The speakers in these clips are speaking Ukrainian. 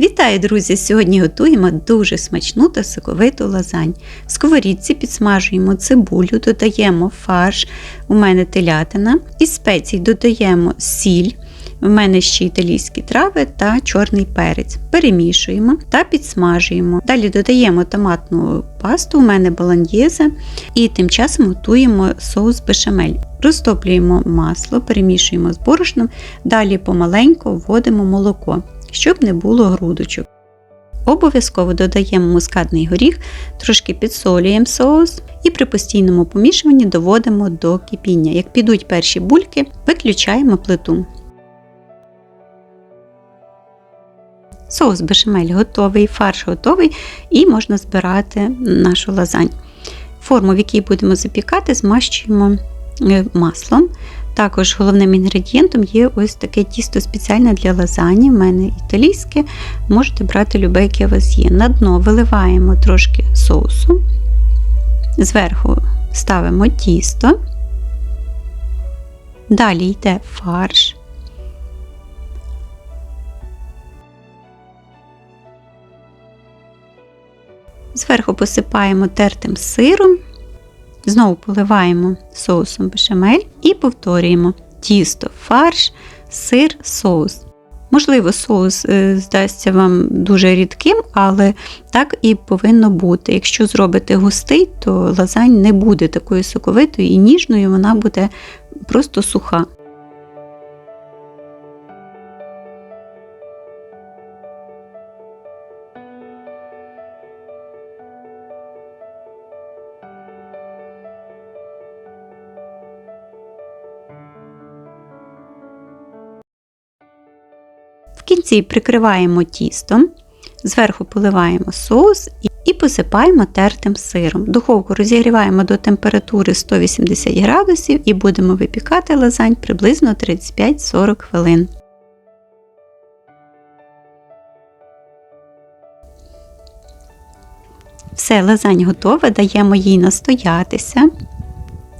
Вітаю, друзі! Сьогодні готуємо дуже смачну та соковиту лазань. В сковорідці підсмажуємо цибулю, додаємо фарш, у мене телятина. Із спецій додаємо сіль, у мене ще італійські трави та чорний перець. Перемішуємо та підсмажуємо. Далі додаємо томатну пасту, у мене болоньєзе, і тим часом готуємо соус бешамель. Розтоплюємо масло, перемішуємо з борошном, далі помаленьку вводимо молоко щоб не було грудочок. Обов'язково додаємо мускатний горіх, трошки підсолюємо соус і при постійному помішуванні доводимо до кипіння. Як підуть перші бульки, виключаємо плиту. Соус бешамель готовий, фарш готовий і можна збирати нашу лазань. Форму, в якій будемо запікати, змащуємо е, маслом. Також головним інгредієнтом є ось таке тісто спеціальне для лазані. в мене італійське, можете брати любе, яке у вас є. На дно виливаємо трошки соусу, зверху ставимо тісто, далі йде фарш. Зверху посипаємо тертим сиром. Знову поливаємо соусом бешамель і повторюємо тісто, фарш, сир, соус. Можливо, соус е, здасться вам дуже рідким, але так і повинно бути. Якщо зробите густий, то лазань не буде такою соковитою і ніжною, вона буде просто суха. Кінці прикриваємо тістом, зверху поливаємо соус і посипаємо тертим сиром. Духовку розігріваємо до температури 180 градусів і будемо випікати лазань приблизно 35-40 хвилин. Все, лазань готова, даємо їй настоятися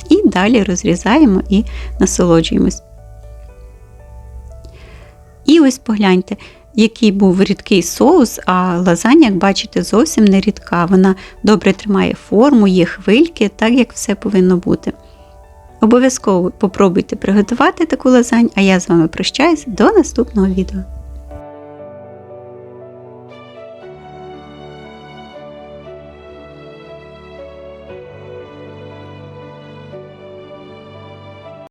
і далі розрізаємо і насолоджуємось. І ось погляньте, який був рідкий соус, а лазань, як бачите, зовсім не рідка. Вона добре тримає форму, є хвильки, так як все повинно бути. Обов'язково попробуйте приготувати таку лазань, а я з вами прощаюсь до наступного відео.